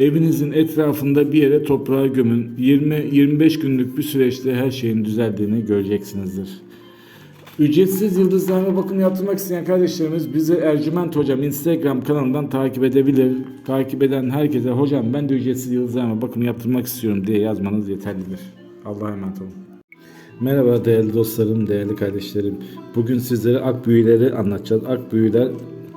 Evinizin etrafında bir yere toprağa gömün. 20-25 günlük bir süreçte her şeyin düzeldiğini göreceksinizdir. Ücretsiz yıldızlarına bakım yaptırmak isteyen kardeşlerimiz bizi Ercüment Hocam Instagram kanalından takip edebilir. Takip eden herkese hocam ben de ücretsiz yıldızlarına bakım yaptırmak istiyorum diye yazmanız yeterlidir. Allah'a emanet olun. Merhaba değerli dostlarım, değerli kardeşlerim. Bugün sizlere ak büyüleri anlatacağız. Ak büyüler